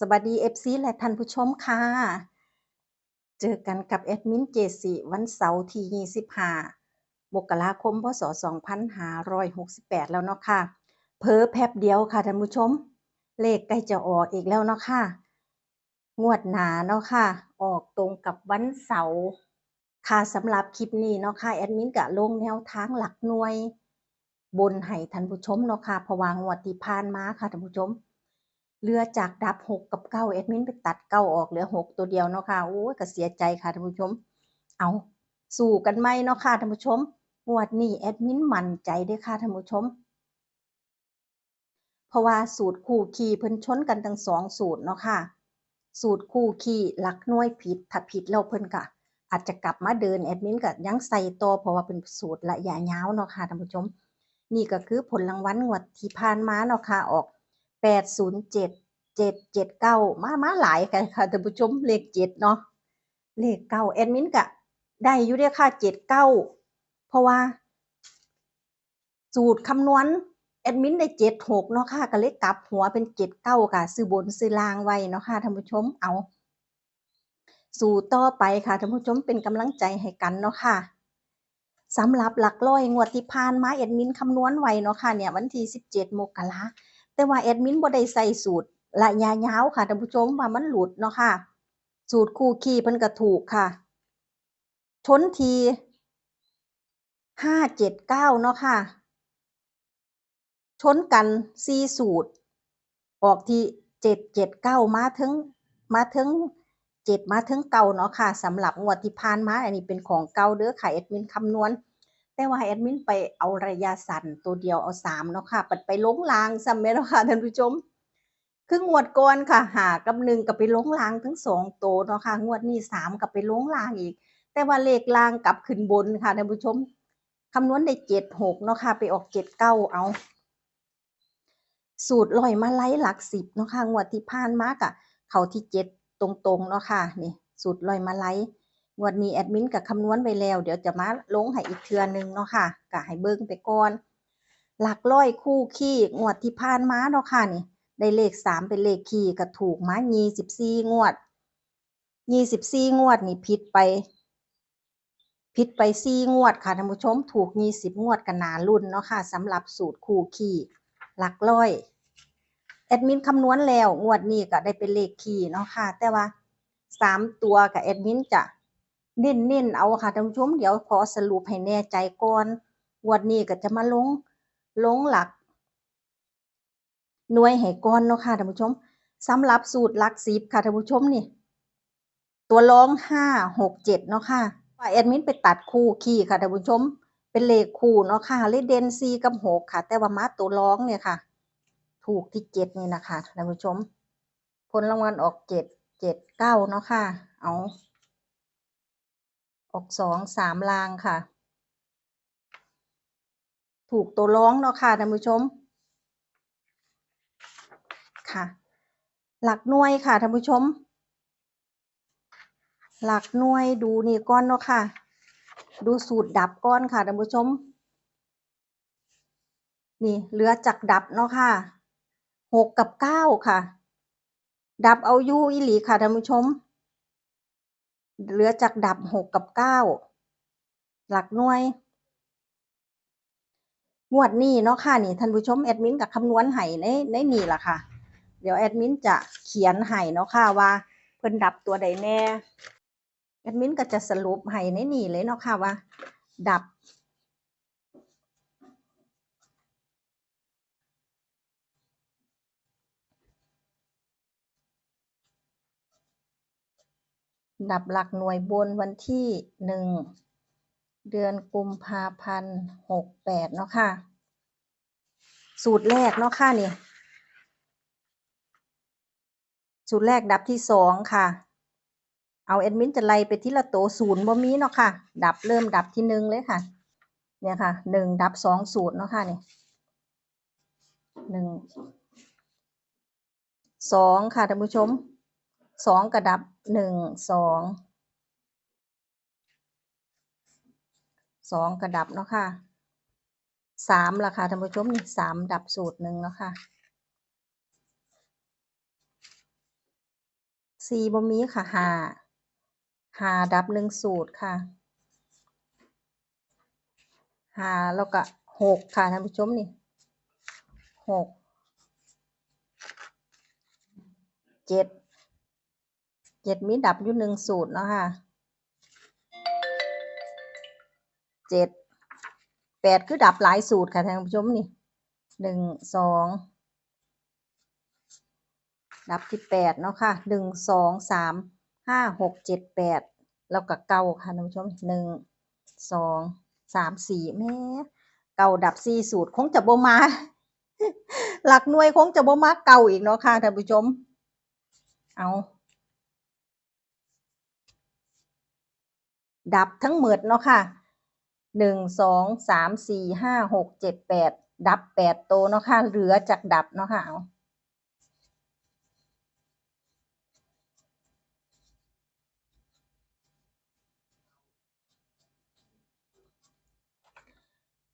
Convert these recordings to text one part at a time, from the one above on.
สวัสดี FC และท่านผู้ชมค่ะ เจอกันกับแอดมินเจสิวันเสาร์ที่25มกราคมพศ2568 แล้วเนาะค่ะเผลอแป๊บเดียวค่ะท่านผู้ชม เลขใกล้จะออกอีกแล้วเนาะค่ะ งวดหนาเนาะค่ะ ออกตรงกับวันเสาร์ค่ะสำหรับคลิปนี้เนาะค่ะแอดมินก็ลงแนวทางหลักหน่วย บนให้ท่านผู้ชมเนาะค่ะเพวางวดที่ผ่านมาค่ะท่านผู้ชม เรือจากดับ6กับ9แอดมินไปตัด9ออกเหลือ6ตัวเดียวเนาะค่ะโอ้ยก็เสียใจค่ะท่านผู้ชม เอาสู้กันไหมเนาะค่ะท่านผู้ชมงวดนี้แอดมินมั่นใจด้อค่ะท่านผู้ชม เพราะว่าสูตรคู่ขี่เพิ่นชนกันทั้งสองสูตรเนาะค่ะ สูตรคู่ขี่หลักน่วยผิดถ้าผิดแล้วเพิ่นก็อาจจะกลับมาเดินแอดมินก็ยังใส่ต่อเพราะว่าเป็นสูตรระยะยาวเนาะค่ะท่านผู้ชม นี่ก็คือผลรางวัลงวดที่ผ่านมาเนาะค่ะออก 807 779มามาหลายกันค่ะท่านผู้ชมเลข7เนาะเลขเก้าแอดมินก็ได้อยู่เด้อค่ะ79เก้าเพราะว่า สูตรคำนวณแอดมินได้76เนาะค่ะก็เลยกลับหัวเป็น79ค่ะซื้อบนซื้อล่างไว้เนาะค่ะท่านผู้ชมเอา สู่ต่อไปค่ะท่านผู้ชมเป็นกำลังใจให้กันเนาะค่ะสำหรับหลักร้อยงวดที่ผ่านมาแอดมินคำนวณไว้เนาะค่ะเนี่ยวันที่17มกรา แต่ว่าแอดมินบ่ได้ใส่สูตรระยะยาวค่ะท่านผู้ชมว่ามันหลุดเนาะค่ะ สูตรคู่ขี่เพิ่นก็ถูกค่ะชนที579เจ็ดเก้าเนาะค่ะ ชนกันสี่สูตร ออกที่779มาถึงมาถึง7มาถึงเก่าเนาะค่ะสำหรับงวดที่ผ่านมาอันนี้เป็นของเก่าเด้อค่ะแอดมินคำนวณ แต่ว่าแอดมินไปเอาระยะสั้นตัวเดียวเอา3เนาะค่ะ ปัดไปล้งลางซ้ำแม่เนาะค่ะท่านผู้ชม คืองวดก่อนค่ะ หากับ1ก็ไปล้งลางทั้ง2ตัวเนาะค่ะ งวดนี้3ก็ไปล้งลางอีก แต่ว่าเลขล่างกลับขึ้นบนค่ะท่านผู้ชมคำนวณได้76เนาะค่ะ ไปออก79เก้าเอา สูตรลอยมาไล่หลักสิบเนาะค่ะ งวดที่ผ่านมากะเขาที่เจ็ดตรงๆเนาะค่ะ นี่ สูตรลอยมาไล่ งวดนี้แอดมินกับคำนวณไปแล้ว เดี๋ยวจะมาลงให้อีกเทือนึงเนาะค่ะกะให้เบิ่งไปก่อน หลักร้อยคู่ขี้งวดที่ผ่านมาเนาะค่ะนี่ ได้เลขสามเป็นเลขขี้ก็ถูกมายี่สิบสี่งวดยี่สิบสี่งวดนี่ผิดไปผิดไปสี่งวดค่ะท่านผู้ชมถูกยี่สิบงวดกันนารุ่นเนาะค่ะสำหรับสูตรคู่ขี้หลักร้อยแอดมินคำนวณแล้วงวดนี้ก็ได้เป็นเลขคีย์เนาะค่ะ แต่ว่าสามตัวกับแอดมินจะ เน้นเน้นเอาค่ะท่านผู้ชมเดี๋ยวขอสรุปให้แน่ใจก่อนวดนี้ก็จะมาลงลงหลัก หน่วยให้ก่อนเนาะค่ะท่านผู้ชมสำหรับสูตรหลักสิบค่ะท่านผู้ชมนี่ ตัวร้องห้าหกเจ็ดเนาะค่ะว่าแอดมินไปตัดคู่คีย์ค่ะท่านผู้ชม เป็นเลขคู่เนาะค่ะเลขเดนซีกับหกค่ะ แต่ว่ามาตัวร้องเนี่ยค่ะ ถูกที่เจ็ดนี่นะคะท่านผู้ชม ผลรางวัลออกเจ็ดเจ็ดเก้าเนาะค่ะ เอา ออกสองสามลางค่ะ ถูกตัวร้องเนาะค่ะท่านผู้ชม ค่ะ หลักหน่วยค่ะท่านผู้ชม หลักหน่วยดูนี่ก้อนเนาะค่ะ ดูสูตรดับก้อนค่ะท่านผู้ชม นี่เหลือจากดับเนาะค่ะหกกับเก้าค่ะ ดับเอายูอีหลีค่ะท่านผู้ชม เหลือจากดับหกกับเก้าหลักหน่วยงวดนี้เนาะค่ะนี่ท่านผู้ชมแอดมินกับคำนวณให้ในในนี่แหละค่ะ เดี๋ยวแอดมินจะเขียนให้เนาะค่ะว่า เพิ่นดับตัวใดแน่แอดมินก็จะสรุปให้ในนี่เลยเนาะค่ะว่า ดับ ดับหลักหน่วยบนวันที่หนึ่งเดือนกุมภาพันธ์หกแปดเนาะค่ะ สูตรแรกเนาะค่ะนี่สูตรแรกดับที่สองค่ะ เอาแอดมินจะไล่ไปที่ละโตวศูนย์บ่มีเนาะค่ะ ดับเริ่มดับที่หนึ่งเลยค่ะ เนี่ยค่ะหนึ่งดับสองสูตรเนาะค่ะนี่หนึ่งสองค่ะท่านผู้ชม สองกระดับหนึ่งสองสองกระดับเนาะค่ะสามราคาท่านผู้ชมนี่สามดับสูตรหนึ่งเนาะค่ะสี่บมีค่ะห้าห้าดับหนึ่งสูตรค่ะห้าแล้วก็หกค่ะท่านผู้ชมนี่หกเจ็ด เจ็ดมีดับอยู่หนึ่งสูตรเนาะค่ะเจ็ดแปดคือดับหลายสูตรค่ะท่านผู้ชมนี่หนึ่งสองดับที่แปดเนาะค่ะหนึ่งสองสามห้าหกเจ็ดแปดแล้วก็เก้าค่ะท่านผู้ชมหนึ่งสองสามสี่แม่เก้าดับสี่สูตรคงจะบ่มา หลักหน่วยคงจะบ่มาเก่าอีกเนาะค่ะท่านผู้ชม เอา ดับทั้งหมดเนาะค่ะหนึ่งสองสามสี่ห้าหกเจ็ดแปดดับแปดโตวเนาะค่ะเหลือจากดับเนาะค่ะเอา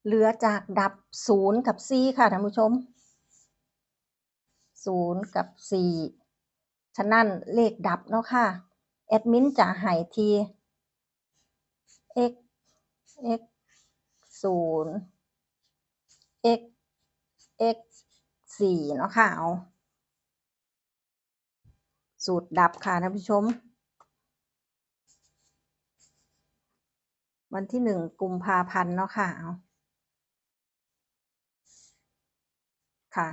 เหลือจากดับศูนย์กับสี่ค่ะท่านผู้ชมศูนย์กับสี่ฉะนั้นเลขดับเนาะค่ะ แอดมินจะให้ที x x ศูนย์ x x สี่เนาะค่ะเอาสูตรดับค่ะท่านผู้ชม วันที่หนึ่งกุมภาพันธ์เนาะค่ะเอาค่ะ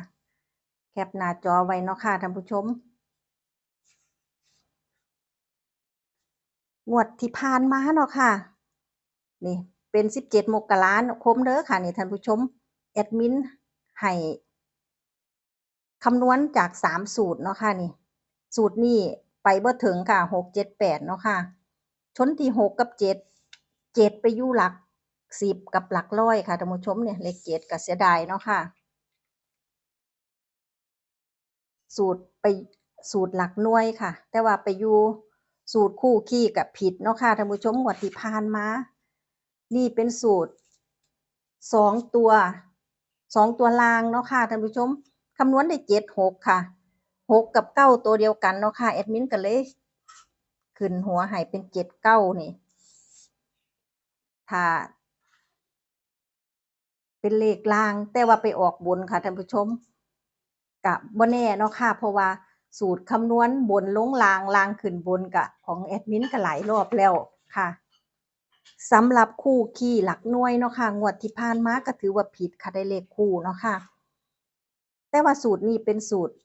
แคปหน้าจอไว้เนาะค่ะท่านผู้ชม งวดที่ผ่านมาเนาะค่ะ นี่เป็นสิบเจ็ดมกราคมเด้อค่ะนี่ท่านผู้ชมแอดมินให้คำนวณจากสามสูตรเนาะค่ะนี่ สูตรนี้ไปบ่ถึงค่ะหกเจ็ดแปดเนาะค่ะ ชนที่หกกับเจ็ดเจ็ดไปยู่หลักสิบกับหลักร้อยค่ะท่านผู้ชมเนี่ยเลขเจ็ดก็เสียดายเนาะค่ะ สูตรไปสูตรหลักหน่วยค่ะ แต่ว่าไปอยู่สูตรคู่ขี้กับผิดเนาะค่ะท่านผู้ชมงวดที่ผ่านมา นี่เป็นสูตรสองตัวสองตัวลางเนาะค่ะท่านผู้ชมคำนวณได้เจ็ดหกค่ะหกกับเก้าตัวเดียวกันเนาะค่ะแอดมินก็เลยขึ้นหัวให้เป็นเจ็ดเก้านี่ถ้าเป็นเลขลาง แต่ว่าไปออกบนค่ะท่านผู้ชมกับบ่แน่เนาะค่ะเพราะว่าสูตรคำนวณบนลงลางลางขึ้นบนกับของแอดมินก็หลายรอบแล้วค่ะ สำหรับคู่ขี้หลักหน่วยเนาะค่ะงวดที่ผ่านมาก็ถือว่าผิดค่ะได้เลขคู่เนาะค่ะ แต่ว่าสูตรนี้เป็นสูตร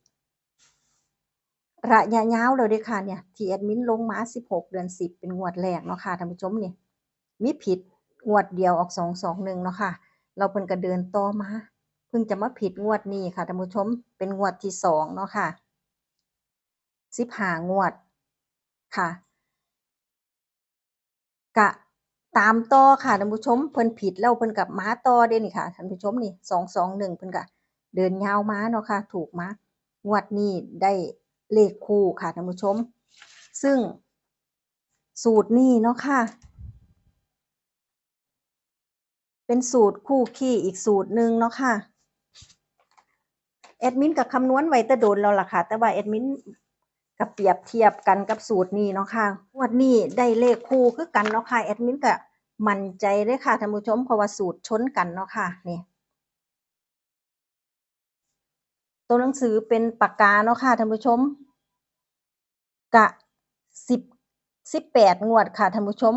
ระยะยาวเลยเด้อค่ะเนี่ยที่แอดมินลงมา16เดือน10เป็นงวดแรกเนาะค่ะท่านผู้ชมนี่มีผิดงวดเดียวออก221เนาะค่ะ เราเพิ่นก็เดินต่อมาเพิ่งจะมาผิดงวดนี้ค่ะท่านผู้ชมเป็นงวดที่สองเนาะค่ะ15งวดค่ะกะ ตามต่อค่ะท่านผู้ชมเพิ่นผิดแล้วเพิ่นกับม้าต่อเด้นี่ค่ะท่านผู้ชมนี่สองสองหนึ่งเพิ่นก็เดินยาวม้าเนาะค่ะ ถูกม้างวดนี้ได้เลขคู่ค่ะท่านผู้ชม ซึ่งสูตรนี้เนาะค่ะ เป็นสูตรคู่ขี้อีกสูตรหนึ่งเนาะค่ะแอดมินกับคำนวณไว้แต่โดนแล้วล่ะค่ะ แต่ว่าแอดมิน กับเปรียบเทียบกันกับสูตรนี้เนาะค่ะงวดนี้ได้เลขคู่คือกันเนาะค่ะแอดมินก็มั่นใจเลยค่ะท่านผู้ชมเพราะว่าสูตรชนกันเนาะค่ะนี่ตัวหนังสือเป็นปากกาเนาะค่ะท่านผู้ชม กะสิบสิบแปดงวดค่ะท่านผู้ชม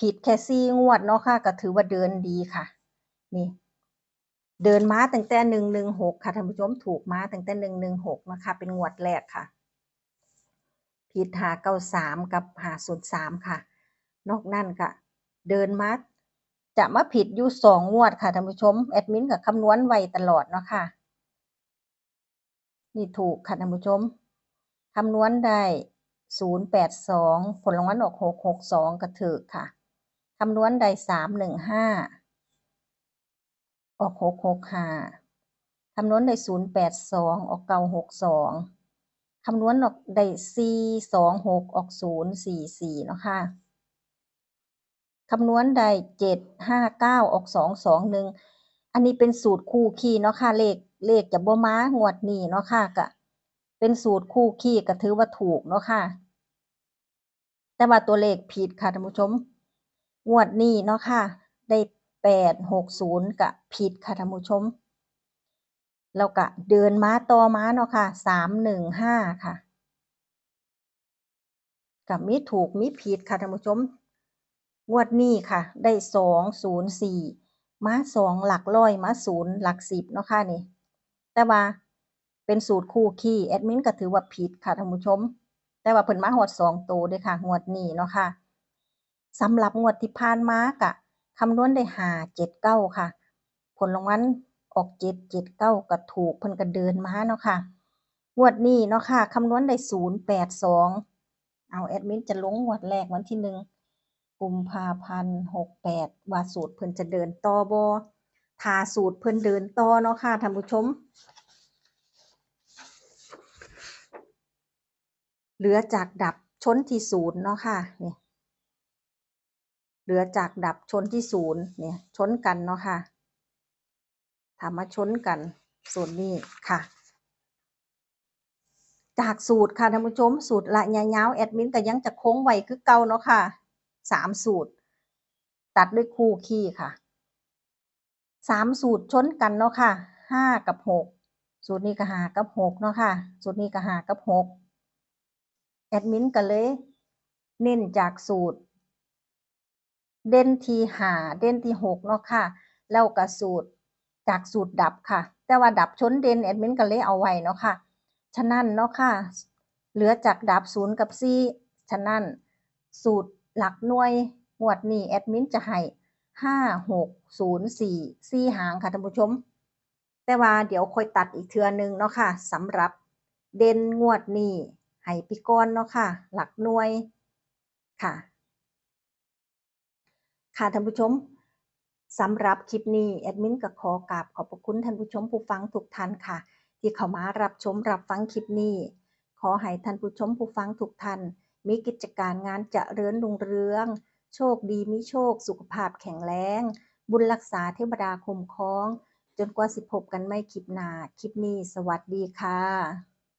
ผิดแค่สี่งวดเนาะค่ะ ก็ถือว่าเดินดีค่ะ นี่ เดินมาตั้งแต่หนึ่งหนึ่งหกค่ะท่านผู้ชมถูกมาตั้งแต่หนึ่งหนึ่งหกนะคะ เป็นงวดแรกค่ะ ผิดหาเก้าสามกับหาศูนย์สามค่ะ นอกนั่นก็เดินมาจะมาผิดอยู่สองงวดค่ะท่านผู้ชมแอดมินกับคำนวณไวตลอดเนาะค่ะ นี่ถูกค่ะท่านผู้ชมคำนวณได้ศูนย์แปดสองผลรางวัลออกหกหกสองกระถือค่ะคำนวณได้สามหนึ่งห้าออกหกหกห้าคำนวณได้ศูนย์แปดสองออกเก้าหกสอง คำนวณออกได้สี่สองหกออกศูนย์สี่สี่เนาะค่ะคำนวณได้เจ็ดห้าเก้าออกสองสองหนึ่งอันนี้เป็นสูตรคู่คีเนาะค่ะเลขเลขจะบ่ม้างวดนี้เนาะค่ะกะเป็นสูตรคู่คี่ก็ถือว่าถูกเนาะค่ะ แต่ว่าตัวเลขผิดค่ะท่านผู้ชม งวดนี้เนาะค่ะ ได้แปดหกศูนย์ก็ผิดค่ะท่านผู้ชม แล้วก็เดินมาต่อม้าเนาะค่ะสามหนึ่งห้าค่ะกับมีถูกมีผิดค่ะท่านผู้ชม งวดนี้ค่ะ ได้สองศูนย์สี่ม้าสองหลักร้อยม้าศูนย์หลักสิบเนาะค่ะนี่ แต่ว่าเป็นสูตรคู่คี่แอดมินก็ถือว่าผิดค่ะท่านผู้ชม แต่ว่าเพิ่นมาฮอดสองโตวด้อค่ะ งวดนี้เนาะค่ะสำหรับงวดที่ผ่านมากะคำนวณได้หาเจ็ดเก้าค่ะ ผลรางวัล ออกเจ็ดเจ็ดเก้าก็ถูกเพิ่นก็เดินมาเนาะค่ะงวดนี้เนาะค่ะคำนวณได้ศูนย์แปดสองเอาแอดมินจะลงงวดแรกวันที่หนึ่งกุมภาพันธ์หกแปดว่าสูตรเพิ่นจะเดินต่อบ่ถ้าสูตรเพิ่นเดินต่อเนาะค่ะท่านผู้ชม เหลือจากดับชนที่ศูนย์เนาะค่ะนี่เหลือจากดับชนที่ศูนย์เนี่ยชนกันเนาะค่ะ ถามาชนกันส่วนนี้ค่ะ จากสูตรค่ะท่านผู้ชม สูตรละยาวแอดมินก็ยังจะโค้งไวคือเก่าเนาะค่ะสามสูตร ตัดด้วยคู่คี่ค่ะสามสูตรชนกันเนาะค่ะห้ากับหกสูตรนี้ก็หากับหกเนาะค่ะ สูตรนี้ก็หากับหกแอดมินก็เลยเน้นจากสูตร เด่นที่หาเด่นที่หกเนาะค่ะ แล้วก็สูตร จากสูตรดับค่ะ แต่ว่าดับชนเด่นแอดมินก็เลยเอาไว้เนาะค่ะ ฉะนั้นเนาะค่ะ เหลือจากดับศูนย์กับซี่ฉะนั้น สูตรหลักหน่วยงวดนี้แอดมินจะให้ห้าหกศูนย์สี่สี่หางค่ะท่านผู้ชม แต่ว่าเดี๋ยวค่อยตัดอีกเทือนึงเนาะค่ะสำหรับเด่นงวดนี้ให้พี่กอนเนาะค่ะ หลักหน่วยค่ะ ค่ะท่านผู้ชม สำหรับคลิปนี้แอดมินก็ขอกราบขอบพระคุณท่านผู้ชมผู้ฟังทุกท่านค่ะ ที่เข้ามารับชมรับฟังคลิปนี้ ขอให้ท่านผู้ชมผู้ฟังทุกท่านมีกิจการงานจะเจริญรุ่งเรือง โชคดีมีโชค สุขภาพแข็งแรง บุญรักษาเทวดาคุ้มครอง จนกว่าสิพบกันไม่คลิปหน้าคลิปนี้ สวัสดีค่ะ